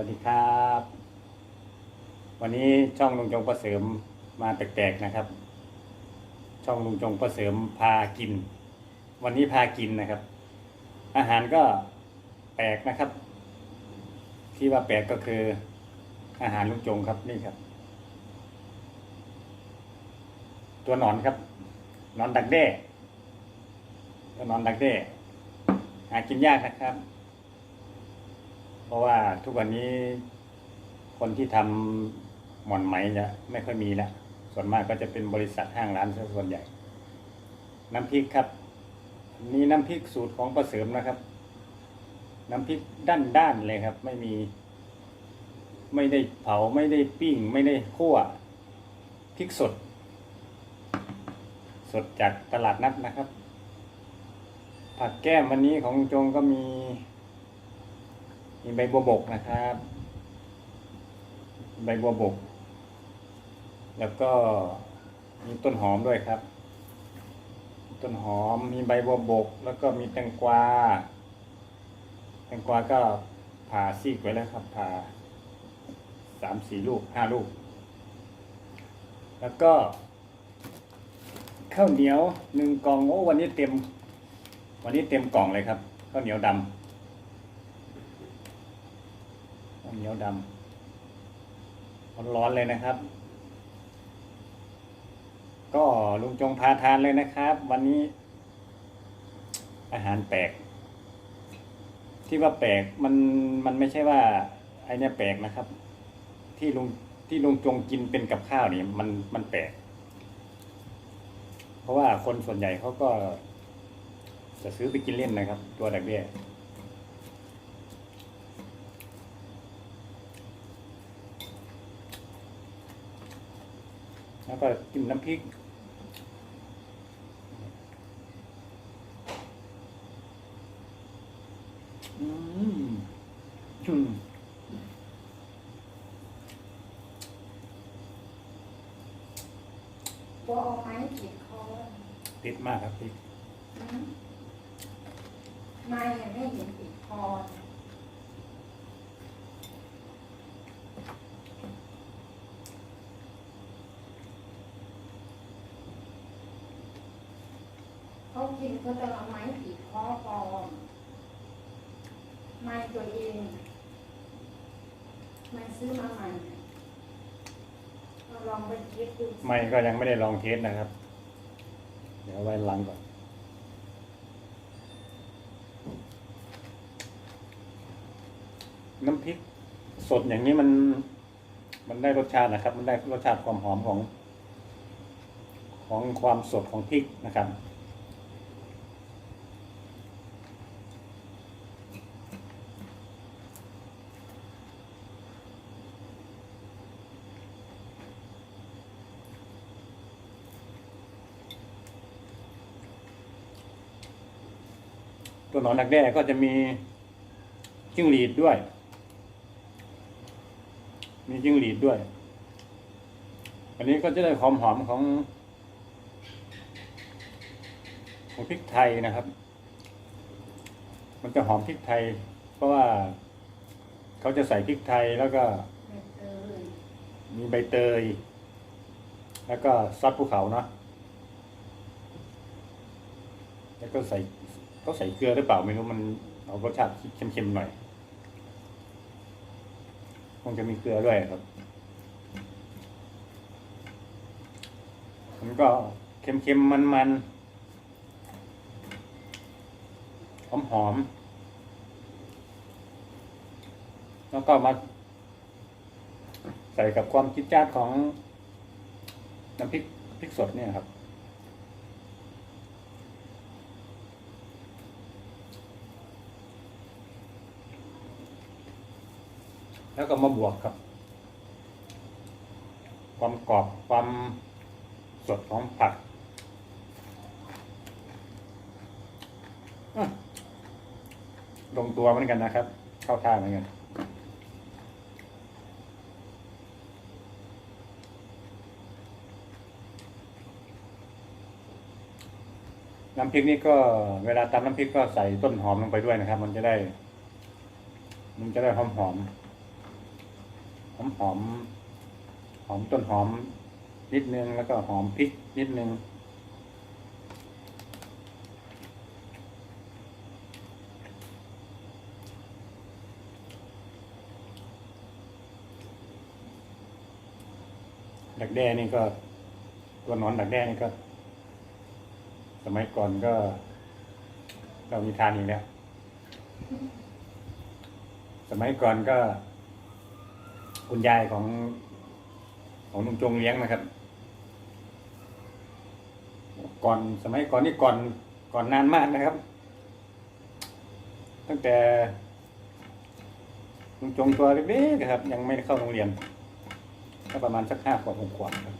วัสดีครับ วันนี้ช่องลุงจงประเสริมมาแปลกๆนะครับ ช่องลุงจงประเสริมพากิน วันนี้พากินนะครับ อาหารก็แปลกนะครับ ที่ว่าแปลกก็คืออาหารลุงจงครับนี่ครับ ตัวหนอนครับหนอนดักแด้ตัวหนอนดักแด้หากินยากนะครับ เพราะว่าทุกวันนี้คนที่ทำหม่อนไหมจะไม่ค่อยมีแล้วส่วนมากก็จะเป็นบริษัทห้างร้านซะส่วนใหญ่ น้ำพริกครับนี่น้ำพริกสูตรของประเสริมนะครับ น้ำพริกด้านด้านเลยครับ ไม่มี ไม่ได้เผาไม่ได้ปิ้ง ไม่ได้คั่วพริกสด สดจากตลาดนัดนะครับ ผักแก้มวันนี้ของจงก็มี มีใบบัวบกนะครับ ใบบัวบก แล้วก็มีต้นหอมด้วยครับ ต้นหอมมีใบบัวบก แล้วก็มีแตงกวา แตงกวาก็ผ่าซีกไว้แล้วครับผ่าสามสี่ลูกห้าลูก แล้วก็ข้าวเหนียวหนึ่งกล่องโอ้วันนี้เต็ม วันนี้เต็มกล่องเลยครับข้าวเหนียวดำ ข้าวเหนียวดำร้อนๆเลยนะครับ ก็ลุงจงพาทานเลยนะครับ วันนี้ อาหารแปลก ที่ว่าแปลกมันมันไม่ใช่ว่าไอเนี้ยแปลกนะครับ ที่ลุงที่ลุงจงกินเป็นกับข้าวนี่มันมันแปลก เพราะว่าคนส่วนใหญ่เขาก็จะซื้อไปกินเล่นนะครับ ตัวดักเบี้ย แล้วก็จิ้มน้ำพริก อืมอืมตัวเอาไม้ขีดคอติดมากครับพริกอืมไม่ยังไม่เห็นติดคอ เขาจะเอาไม้ขีดคอปอมไม้ตัวเองไม้ซื้อมาใหม่ลองไปคิดดูไม่ก็ยังไม่ได้ลองเทสนะครับ เดี๋ยวไว้หลังก่อน น้ำพริกสดอย่างนี้มัน มันได้รสชาตินะครับ มันได้รสชาติความหอมของ ของความสดของพริกนะครับ ตัวหนอนดักแด้ก็จะมีจิ้งหรีดด้วย มีจิ้งหรีดด้วย อันนี้ก็จะได้ความหอมของ ของพริกไทยนะครับ มันจะหอมพริกไทย เพราะว่าเขาจะใส่พริกไทยแล้วก็มีใบเตย แล้วก็ซอสภูเขาเนาะแล้วก็ใส่ เขาใส่เกลือหรือเปล่าไม่รู้มันเอารสชาติเค็มๆหน่อยคงจะมีเกลือด้วยครับ มันก็เค็มๆมันๆหอมๆแล้วก็มา ใส่กับความจิดจ้าของน้ำพริกพริกสดเนี่ยครับ แล้วก็มาบวกกับ ความกรอบความสดของผักลงตัวเหมือนกันนะครับ เข้าท่าเหมือนกันน้ำพริกนี่ก็เวลาตำน้ำพริกก็ใส่ต้นหอมลงไปด้วยนะครับ มันจะได้ มันจะได้หอมหอม อมหอมหอมต้นหอมนิดนึง แล้วก็หอมพริกนิดนึง ดักแด้นี่ก็ ตัวนอนดักแด้นี่ก็ สมัยก่อนก็ เรามีทานอีกแล้ว สมัยก่อนก็ คุณยายของ ของลุงจงเลี้ยงนะครับ ก่อนสมัยก่อนนี่ก่อนก่อนนานมากนะครับ ตั้งแต่ลุงจงตัวเล็กๆนะครับ ยังไม่ได้เข้าโรงเรียนก็ประมาณสักห้าขวบหกขวบครับ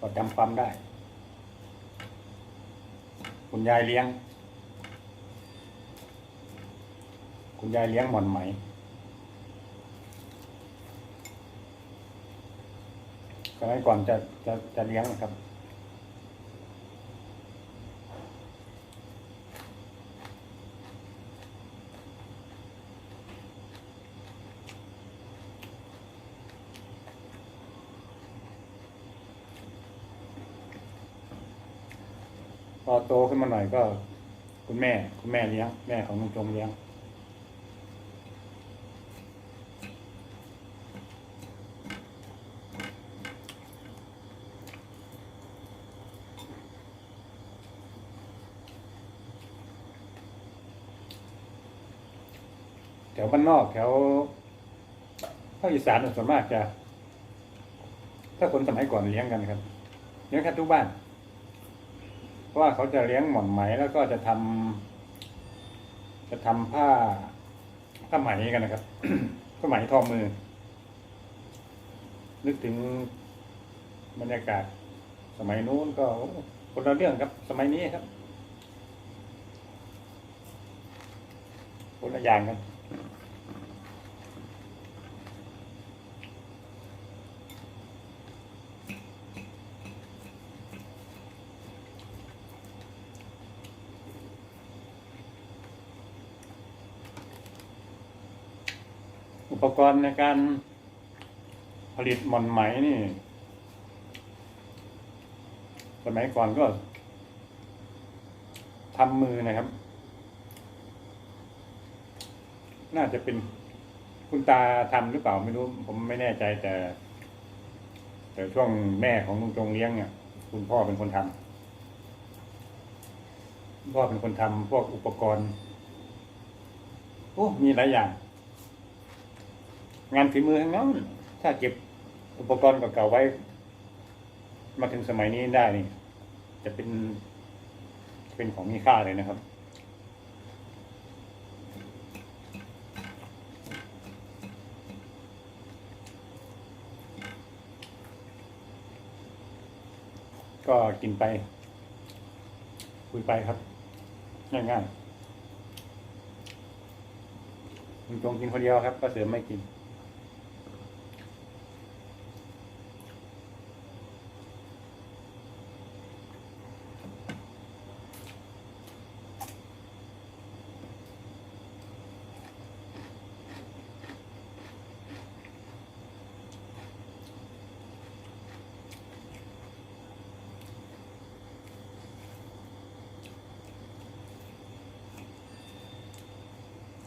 ก็จำความได้ คุณยายเลี้ยง คุณยายเลี้ยงหม่อนไหม สมัยก่อนจะจะจะเลี้ยงนะครับ พอโตขึ้นมาหน่อยก็ คุณแม่ คุณแม่เลี้ยง แม่ของลุงจงเลี้ยง แถวบ้านนอกแถวภาคอีสานส่วนมากจะ ถ้าคนสมัยก่อนเลี้ยงกันครับเลี้ยงแทบทุกบ้าน เพราะว่าเขาจะเลี้ยงหม่อนไหมแล้วก็จะทำจะทำผ้าผ้าไหมกันนะครับผ้าไหมทอมือ นึกถึงบรรยากาศ สมัยนู้นก็คนละเรื่องครับ สมัยนี้ครับคนละอย่างกัน กรณ์ในการผลิตหม่อนไหมนี่ สมัยก่อนก็ทำมือนะครับ น่าจะเป็นคุณตาทำหรือเปล่าไม่รู้ ผมไม่แน่ใจแต่ แต่ช่วงแม่ของลุงจงเลี้ยงเนี่ยคุณพ่อเป็นคนทำพ่อเป็นคนทำพวกอุปกรณ์โอ้มีหลายอย่าง งานฝีมือทั้งนั้นถ้าเก็บอุปกรณ์เก่าๆไว้ มาถึงสมัยนี้ได้นี่ จะเป็นเป็นของมีค่าเลยนะครับก็กินไป คุยไปครับ ง่ายๆลุงจงกินคนเดียวครับก็เสือไม่กิน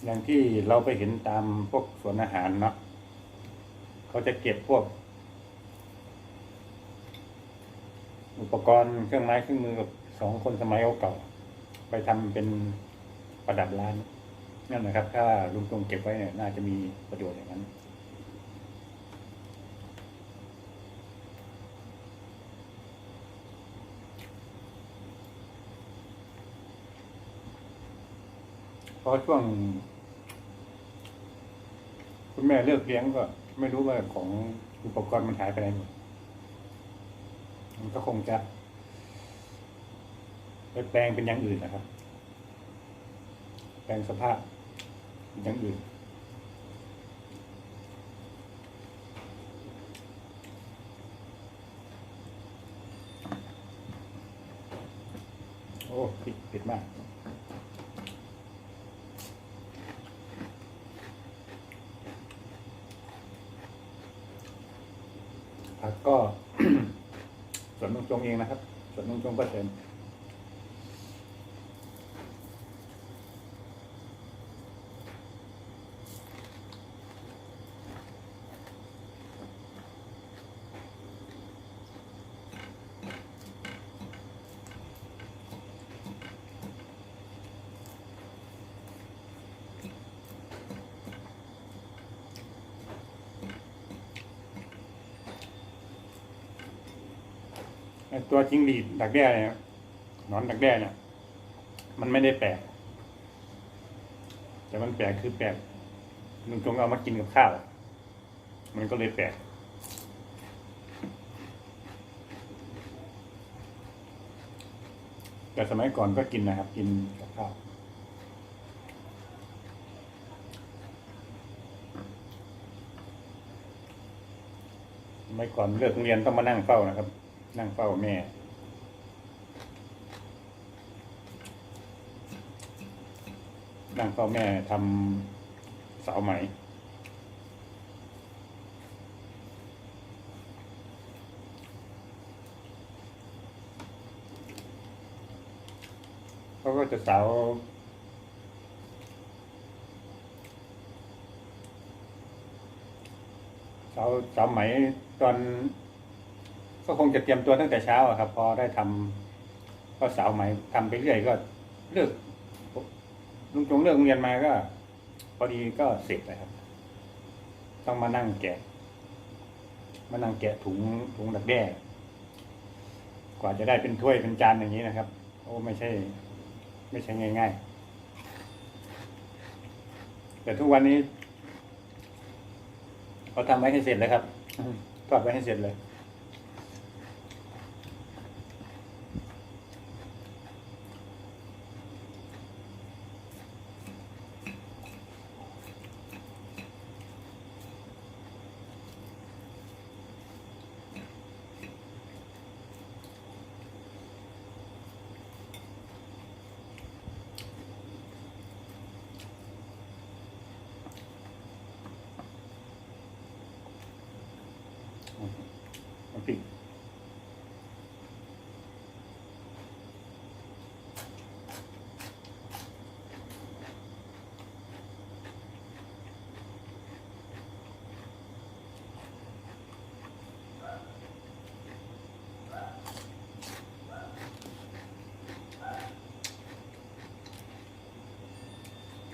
อย่างที่เราไปเห็นตามพวกสวนอาหารเนาะเขาจะเก็บพวก อุปกรณ์เครื่องไม้เครื่องมือกับสองคนสมัยเก่าไปทำเป็นประดับร้านนั่นนะครับ ถ้าลุงตรงเก็บไว้เนี่ยน่าจะมีประโยชน์อย่างนั้น เพราะช่วง คุณแม่เลิกเลี้ยงก็ ไม่รู้ว่าของอุปกรณ์มันหายไปไหนหมดมันก็คงจะไปแปลงเป็นอย่างอื่นนะครับ แปลงสภาพเป็นอย่างอื่นโอ้ผิดผิดมากก็ ส่ วนลุงจงเองนะครับ ส่วนลุงจงก็เชิญ ตัวจิ้งหรีดดักแด้เนี่ยนอนดักแด้เนี่ย มันไม่ได้แปลก แต่มันแปลกคือแปลกลุงจงเอามากินกับข้าว มันก็เลยแปลกแต่สมัยก่อนก็กินนะครับ กินกับข้าวสมัยก่อนเลิกโรงเรียนต้องมานั่งเฝ้านะครับ นั่งเฝ้าแม่ นั่งเฝ้าแม่ทำสาวไหม เขาก็จะสาเสาเสาวไหมตอน ก็คงจะเตรียมตัวตั้งแต่เช้าอะครับ พอได้ทำก็เสาไหมทำไปเรื่อยก็เลิกลุงจงเลิกโรงเรียนมาก็ พอดีก็เสร็จเลยครับ ต้องมานั่งแกะ มานั่งแกะถุงถุงดักแด้กว่าจะได้เป็นถ้วยเป็นจานอย่างนี้นะครับ โอ้ไม่ใช่ ไม่ใช่ง่าย ๆ แต่ทุกวันนี้เขาทำไว้ให้เสร็จเลยครับทอดไว้ให้เสร็จเลย น้ำพริ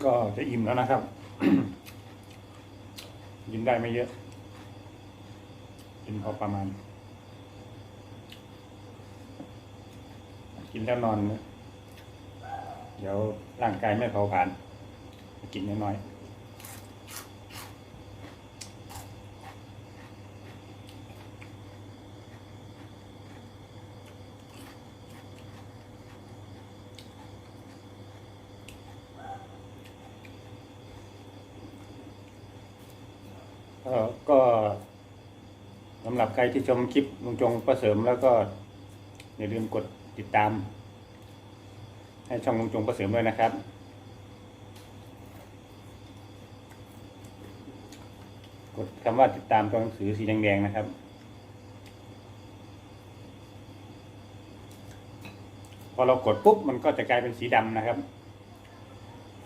ก็จะอิ่มแล้วนะครับ กินได้ไม่เยอะ กินพอประมาณ กินแล้วนอนนะเดี๋ยวร่างกายไม่เผาผลาญกินน้อยๆก็ก็สำหรับใครที่ชมคลิปลุงจงประเสริมแล้วก็อย่าลืมกด ติดตาม ให้ช่องลุงจงประเสริมด้วยนะครับ กดคำว่าติดตามตัวหนังสือสีแดงๆนะครับพอเรากดปุ๊บมันก็จะกลายเป็นสีดำนะครับ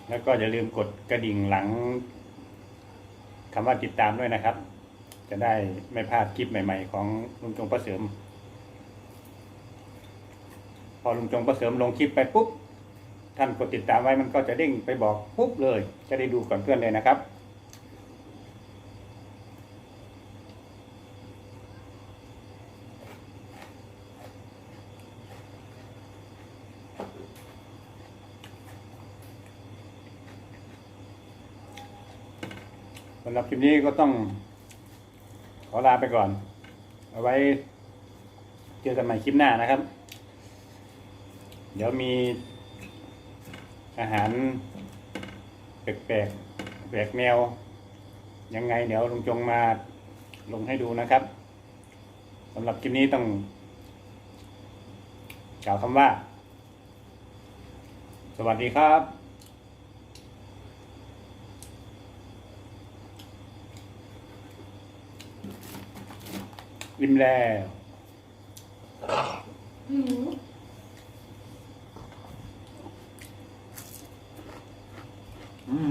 แล้วก็อย่าลืมกดกระดิ่งหลังคำว่าติดตามด้วยนะครับ จะได้ไม่พลาดคลิปใหม่ ๆ ของลุงจงประเสริม พอลุงจงประเสริมลงคลิปไปปุ๊บท่านกดติดตามไว้มันก็จะเด้งไปบอกปุ๊บเลย จะได้ดูก่อนเพื่อนเลยนะครับ สำหรับคลิปนี้ก็ต้อง ขอลาไปก่อน เอาไว้เจอกันใหม่คลิปหน้านะครับ เดี๋ยวมีอาหารแปลกๆแปลกแนว ยังไงเดี๋ยวลุงจงมาลงให้ดูนะครับสำหรับคลิปนี้ต้องกล่าวคำว่า สวัสดีครับอิ่มแล้ว อื